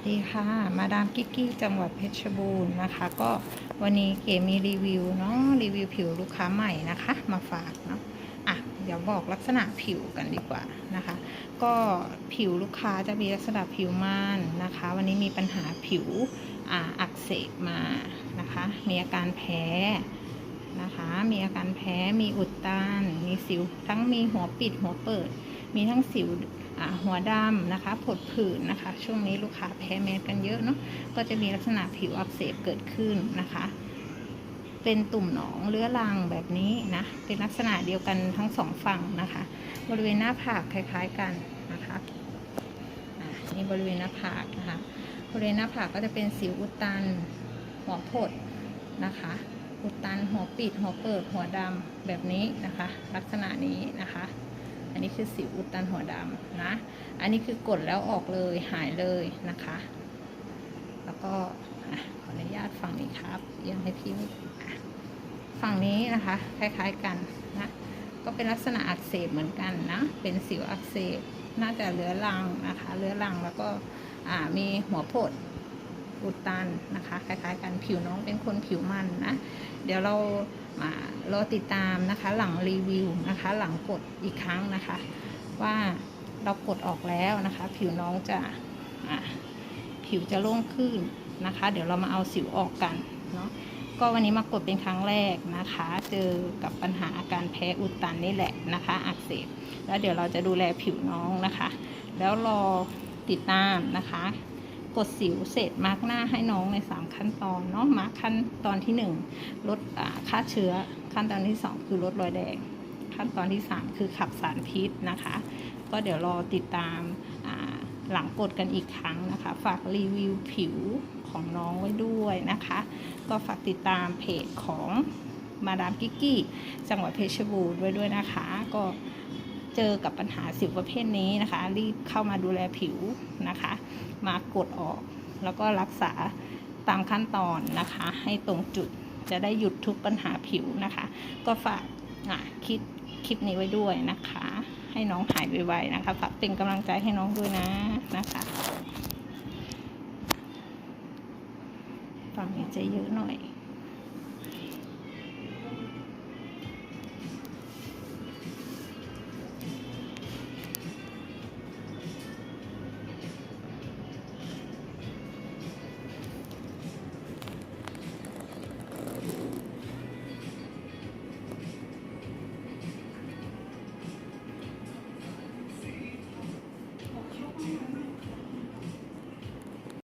วัสดีค่ะ มาดามกิ๊กกี้จังหวัดเพชรบูรณ์นะคะ ก็วันนี้เก๋มีรีวิวเนาะรีวิวผิวลูกค้าใหม่นะคะ มาฝากเนาะอะเดี๋ยวบอกลักษณะผิวกันดีกว่านะคะ ก็ผิวลูกค้าจะมีลักษณะผิวม่านนะคะ วันนี้มีปัญหาผิวอ่าอักเสบมานะคะ มีอาการแพ้นะคะ มีอาการแพ้มีอุดตันมีสิวทั้งมีหัวปิดหัวเปิด มีทั้งสิวหัวดำนะคะผดผื่นนะคะ ช่วงนี้ลูกค้าแพ้แมสกันเยอะเนาะก็จะมีลักษณะผิวอักเสบเกิดขึ้นนะคะ เป็นตุ่มหนองเรื้อรังแบบนี้นะ เป็นลักษณะเดียวกันทั้งสองฝั่งนะคะ บริเวณหน้าผากคล้ายๆกันนะคะนี่บริเวณหน้าผากนะคะ บริเวณหน้าผากก็จะเป็นสิวอุดตันหัวผดนะคะ อุดตันหัวปิดหัวเปิดหัวดำแบบนี้นะคะ ลักษณะนี้นะคะ อันนี้คือสิวอุดตันหัวดำนะ อันนี้คือกดแล้วออกเลยหายเลยนะคะ แล้วก็ขออนุญาตฝั่งนี้ครับยังให้พี่ฝั่งนี้นะคะ คล้ายๆกันนะก็เป็นลักษณะอักเสบเหมือนกันนะ เป็นสิวอักเสบน่าจะเรื้อรังนะคะเรื้อรังแล้วก็มีหัวโผด อุดตันนะคะ คล้ายๆ กันผิวน้องเป็นคนผิวมันนะ เดี๋ยวเรามารอติดตามนะคะ หลังรีวิวนะคะ หลังกดอีกครั้งนะคะ ว่าเรากดออกแล้วนะคะ ผิวน้องจะอะผิวจะโล่งขึ้นนะคะ เดี๋ยวเรามาเอาสิวออกกันเนาะก็วันนี้มากดเป็นครั้งแรกนะคะ เจอกับปัญหาอาการแพ้อุดตันนี่แหละนะคะ อักเสบแล้วเดี๋ยวเราจะดูแลผิวน้องนะคะ แล้วรอติดตามนะคะ กดสิวเสร็จมาร์กหน้าให้น้องใน 3 ขั้นตอนเนาะมาร์กขั้นตอนที่ 1 ลดอ่าฆ่าเชื้อขั้นตอนที่ 2 คือลดรอยแดง ขั้นตอนที่ 3 คือขับสารพิษนะคะ ก็เดี๋ยวรอติดตามหลังกดกันอีกครั้งนะคะ ฝากรีวิวผิวของน้องไว้ด้วยนะคะ ก็ฝากติดตามเพจของมาดามกิกกี้ จังหวัดเพชรบูรณ์ไว้ด้วยนะคะ ก็ เจอกับปัญหาสิวประเภทนี้นะคะ รีบเข้ามาดูแลผิวนะคะ มากดออกแล้วก็รักษาตามขั้นตอนนะคะ ให้ตรงจุดจะได้หยุดทุกปัญหาผิวนะคะ ก็ฝากอะคลิปคลิปนี้ไว้ด้วยนะคะ ให้น้องหายไวๆนะคะฝากเป็นกำลังใจให้น้องด้วยนะนะคะฝั่งนี้จะเยอะหน่อย